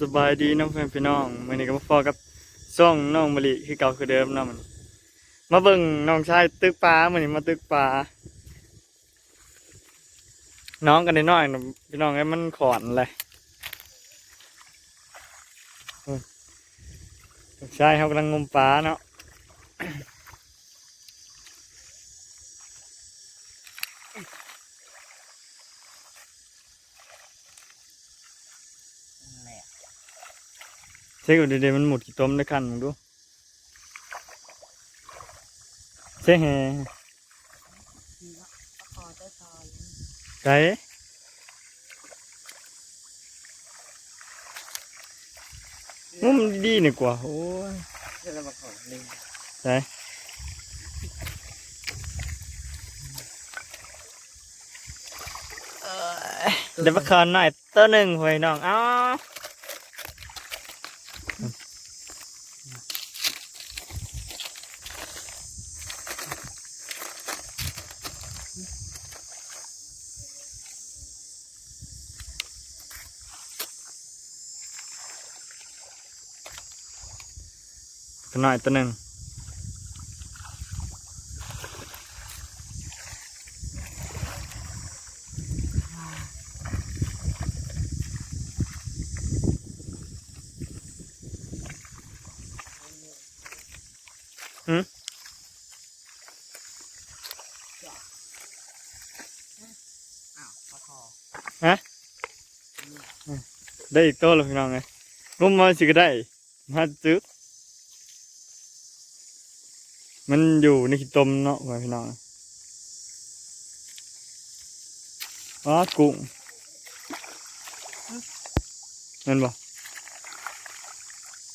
สบายดีน้องแฟนพี่น้องมื่อนี้ก็มาฟอกับซ่องน้องมะลิคือเก่าคือเดิมเนาะมันมาเบิ่งน้องชายตึกปลามื่อนี้มาตึกปลาน้องกันน้อยๆพี่น้องไอ้มันขอนเลยน้องชายเขากำลังงมปลาเนาะ เช็คดูดีๆมันหมดกี่ต้มได้คันมึงดูเช็คแฮคือว่าปรอใช่มุมนดีนี่กว่าโอ้ยใช่เดี๋ยวมาขอหน่อยตัวหนึ่งหวยน้อง เอ้า ขอหน่อยตัวหนึ่งอ้าวประคอได้อีกตัวแล้วพี่น้องไงงมมาสิก็ได้มาจึ๊ก มันอยู่ในขี้ตมเนาะพี่น้องอ๋อกุ้งนั่นบ่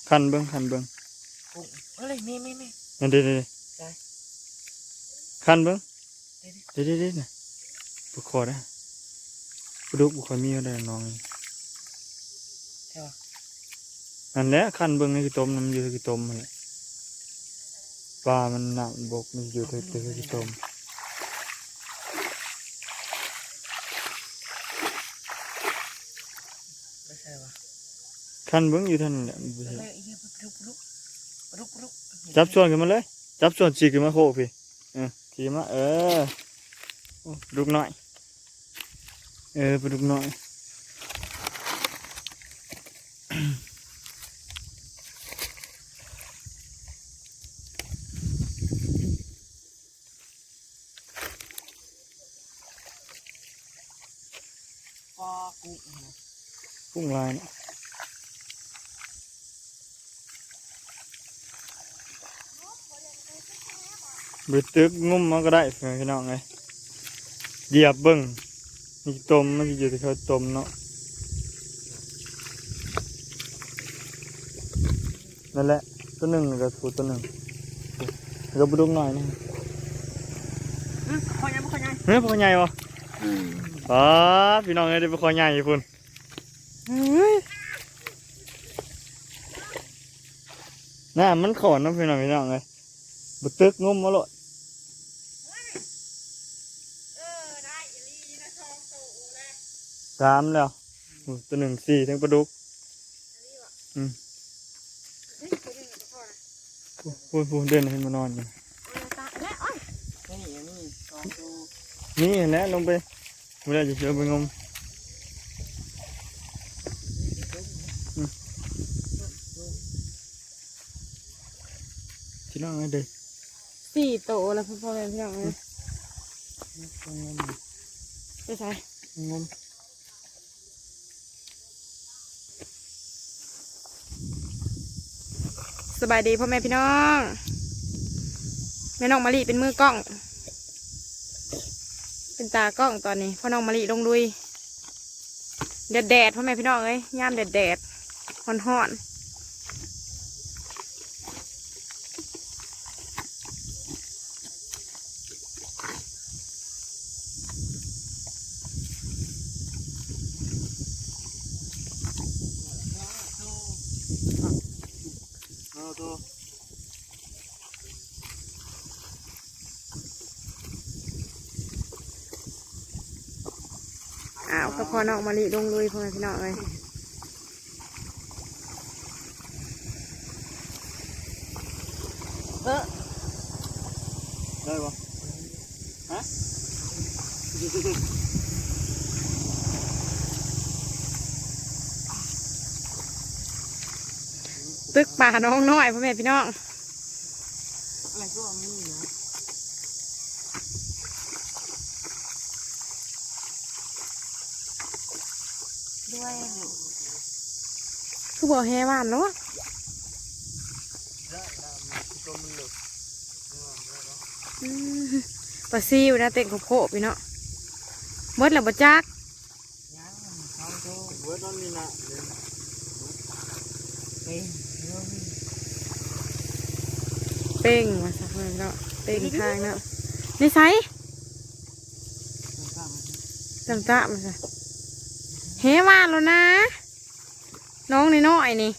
คันเบิ้งคันเบิ้งกุ้งเอ้ยมีมีมีนั่นเด็ดเด็ดได้คันเบิ้งเดี๋ยวเด็ดเด็ดเด็ดน่ะบุกคอได้บุดุกบุคคลมีอะไรน้องใช่ป่ะอันเนี้ยคันเบิ้งในขี้ตมนมันอยู่ในขี้ตมมันแหละ ปลามันหนักบกมันอยู่ในในขี้ตมไม่ใช่ป่ะคันเบิ้งอยู่เท่านั้นแหละมันบ่เฮ้ใช่ยเฮ้ยปลุกปลุกปลุกปลุกจับส่วนกันมาเลย จับส่วนฉีกขึ้นมาโคกพี่เออฉีกมาเออโอ้ลูกน้อย เออไปลูกน้อย ปอกุ้งพุ่งลายเนี่ยบริตึกงุ่มมันก็ได้พี่น้องไงเหยียบเบิ้งนี่ต้มมันจะอยู่ที่เขาต้มเนาะนั่นแหละตัวหนึ่งกับถูตัวหนึ่งแล้วก็บดุกหน่อยนะอืมคอยยังไม่คอยยังเฮ้ยพ่อใหญ่วะ อ๋อพี่น้องเอ้ยได้ไปคอใหญ่พุ่นเฮ้ยน่ามันขอนเนาะพี่น้องพี่น้องเลยบตึกงุ่มมาโลดเออได้อีลีนะทองตู่เลยสามแล้วอู้ตัวหนึ่งสี่ทั้งปลาดุกอืมเฮ้ยตัวนี้ประคอนะพูดพูดเดินให้มานอนกันเอาละตาและอ้อยนี่อันนี้ทองตู่ นี่แหละลงไปไม่ได้จะเชื่อไปงมพี่น้องเอ้ยเด็กสี่โตแล้วพ่อแม่พี่น้องเลยไปใส่งมสบายดีพ่อแม่พี่น้องแม่น้องมะลิเป็นมือกล้อง เป็นตากล้องตอนนี้พ่อน้องมะลิลงลุยแดดแดดพ่อแม่พี่น้องเอ้ยย่ามแดดแดดๆฮ้อนฮ้อนๆเอาตัาวก็พอน้อกมาลีลงลุยพอพี่น้องเลยเออได้ปะฮะตึกป่าน้องน้อยพ่อแม่พี่น้องอะไรก็มี นะด้วยคือบ่อแฮว่านเนาะได้ได้มันตัวมันเหลือกอืมปลาซิวนะเต็งโคบๆพี่เนาะหมดแล้วบ่จักยังเขาโตเวิร์ดมันมีนะเดี๋ยวเป็นเรื่องเป้งมาสักเพิ่นเนาะเป้งทางเนาะในไซต่างกันจำจ้ามาซะ แฮว่านแล้วนะ น้องน้อยๆนี่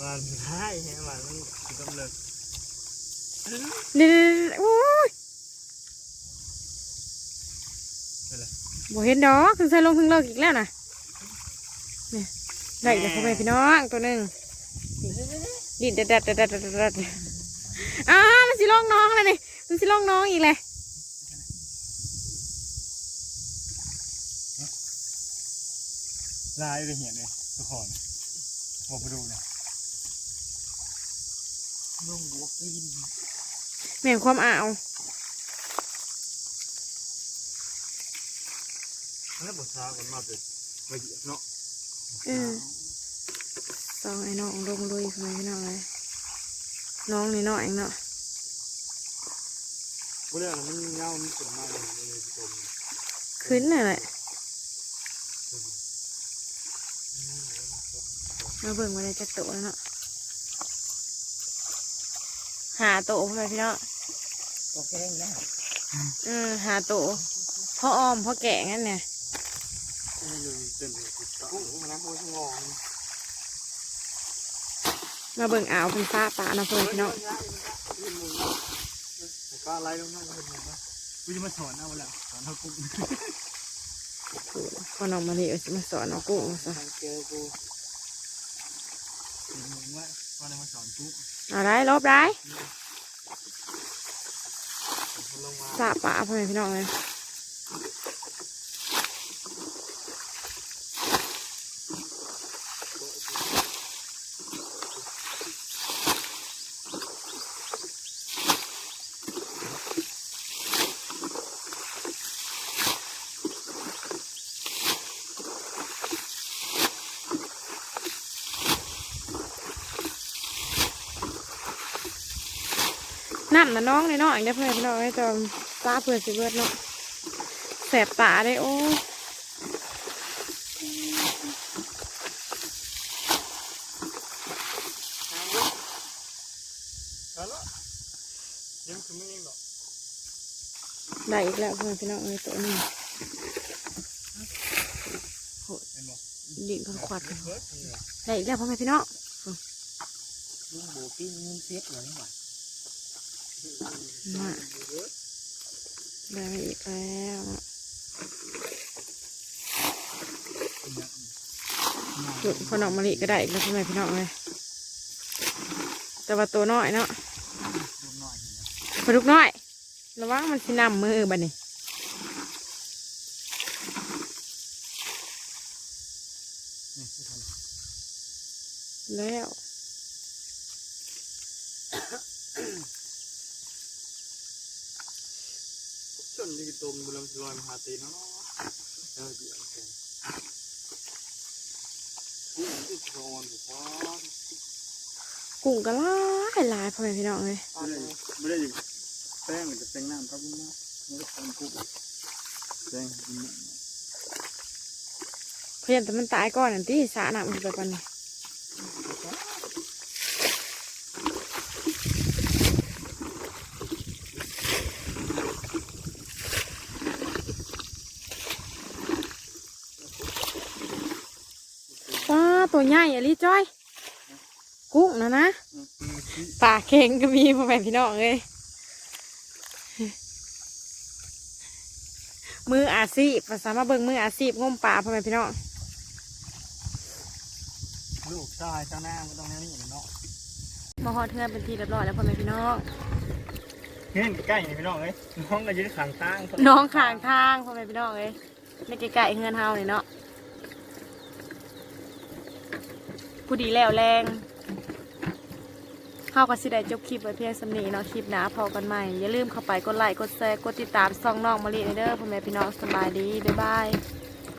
มันได้แฮะมันมันตัวมันเหลือกเดี๋ยวๆๆโอ้ยบ่เห็นดอกคือใส่ลงถึงเลิกอีกแล้วนะเนี่ยได้แล้วพ่อแม่พี่น้องตัวหนึ่งดินเด็ดเด็ดเด็ดเด็ดเด็ดอ้ามันสิลองน้องเลยนี่มันสิลองน้องอีกเลย ลายไปเห็นเลยทุกคนบอกไปดูนะนุ่งบวกกินแม่งความอ่าวแล้วบทช้ากันมาเป็นมาเหยียบเนาะเออสองไอ้น้องลงลุยพ่อแม่พี่น้องเลยน้องนี่น้อยเองเนาะเรื่องมันเงามันเป็นมากเลยในตัวมันขึ้นเลยแหละ มาเบิ่งมาได้จักโตแล้วเนาะหาโตพ่อแม่พี่น้องก็แค่นี้อืมหาโตพ่ออ้อมพ่อแก่งั้นเนี่ยไม่เลยเต้นเลยติดตากุ้งมันน้ำมันงองมาเบิ่งอ่าวเป็นฟ้าป่านะเพื่อนพี่น้องก็ไล่ลงมาเห็นไหมวะกูจะมาสอนเอาแล้วสอนเขากุ้งพอน้องมาเลยมาสอนเอากุ้งมาซะเจอกู เอาได้ลบได้สะปะพ่อแม่พี่น้องเลย น้ำนะน้องในน้อยได้เพื่อนพี่น้องให้จอมตาเพื่อนสิเบิดเนาะแสบตาได้โอ้เลยังคือไม่ยังหรอกได้อีกแล้วเพื่อนพี่น้องเลยตัวนี้เห็นบอกดิ่งขวัดๆกันเฮ้ยได้อีกแล้วพ่อแม่พี่น้องลุงโบปิ้เงินเซ็ตเลยหว่ามา ได้อีกแล้วจุดพอนองมะลิก็ได้อีกแล้วพ่อแม่พี่น้องเลยแต่ว่าตัวน้อยเนาะดูหน่อยเนไหมปลาดุกน้อย ระวังมันสินำมือบัดนี้นี่ทุกคนแล้ว จนนี่ตัวมันบุญลอยมหาตีเนาะเออเดี๋ยวโอเคกุ้งที่โอนอยู่พอกุ้งก็หลายหลายพ่อแม่พี่น้องเลยไม่ได้อยู่แป้งหรือจะแป้งน้ำครับคุณแม่ไม่ได้ทำกุ้งแป้งเพื่อนแต่มันตายก่อนอันที่สาหนักมันไปก่อนนี่ป้า ตัวใหญ่อะลิจ้อย กุ้งนะนะปลาเค็งก็มีพ่อแม่พี่น้องเลยมืออาชีพภาษามาเบิ่งมืออาชีพงมปลาพ่อแม่พี่น้องลูกชายเจ้าหน้ามันต้องแน่นี่เนาะมาฮอดเทือนเป็นทีเรียบร้อยแล้วพ่อแม่พี่น้องเเห็นใกล้ๆนี่พี่น้องเอ้ยน้องก็ยืนข้างทางน้องข้างทางพ่อแม่พี่น้องเอ้ยในไกลๆเฮือนเฮานี่เนาะ ผู้ดีแล้วแรงเข้ากับสิได้จบคลิปไว้เพียงสำนีเนาะคลิปหน้าพอกันใหม่ อย่าลืมเข้าไปกดไลค์กดแชร์กดติดตามซองน้องมะลิเด้อพ่อแม่พี่น้องสบายดี บ๊ายบาย